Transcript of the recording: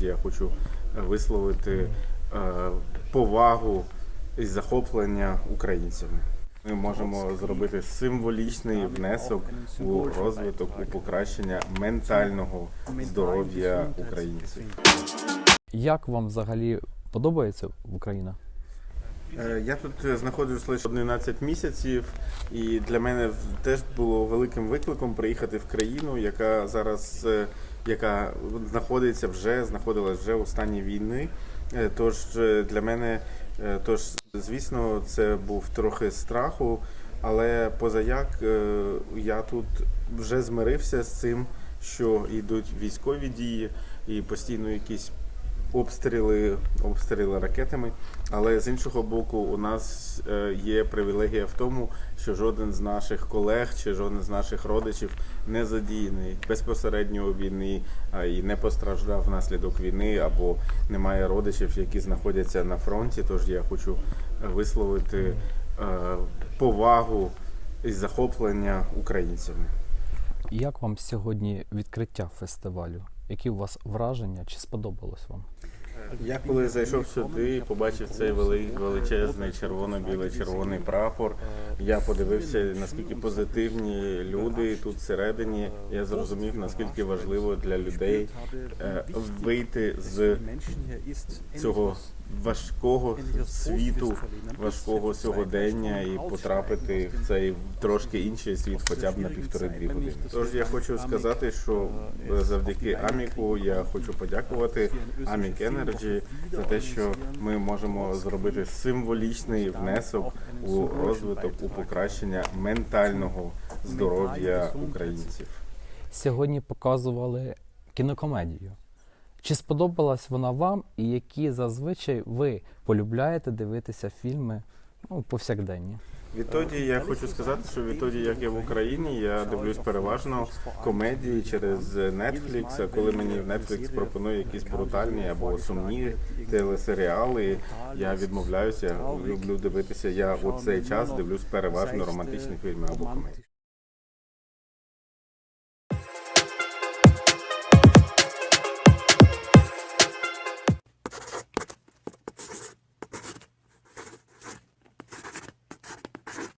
Я хочу висловити е, повагу і захоплення українцями. Ми можемо зробити символічний внесок у розвиток, у покращення ментального здоров'я українців. Як вам взагалі подобається Україна? Е, Я тут е, знаходжусь лише 11 місяців, і для мене теж було великим викликом приїхати в країну, яка зараз е, яка знаходиться вже, знаходилась вже у стані війни. Е, Тож е, для мене, е, тож, звісно, це був трохи страху, але позаяк я тут вже змирився з цим, що йдуть військові дії і постійно якісь обстріли, обстріли ракетами. Але з іншого боку, у нас е, є привілегія в тому, що жоден з наших колег чи жоден з наших родичів не задіяний безпосередньо у війні і не постраждав внаслідок війни або немає родичів, які знаходяться на фронті. Тож я хочу висловити е, повагу і захоплення українцями. Як вам сьогодні відкриття фестивалю? Які у вас враження? Чи сподобалось вам? Я коли зайшов сюди і побачив цей вели- величезний червоно-білий червоний прапор. Я подивився, наскільки позитивні люди тут всередині. Я зрозумів, наскільки важливо для людей е, вийти з цього важкого світу, важкого сьогодення і потрапити в цей трошки інший світ, хоча б на півтори-дві години. Тож я хочу сказати, що завдяки Аміку я хочу подякувати Амік Energy за те, що ми можемо зробити символічний внесок у розвиток, у покращення ментального здоров'я українців. Сьогодні показували кінокомедію. Чи сподобалась вона вам, і які зазвичай ви полюбляєте дивитися фільми ну, повсякденні? Відтоді я хочу сказати, що відтоді, як я в Україні, я дивлюсь переважно комедії через Netflix. Коли мені Netflix пропонує якісь брутальні або сумні телесеріали, я відмовляюся. Люблю дивитися. Я у цей час дивлюсь переважно романтичні фільми або комедії.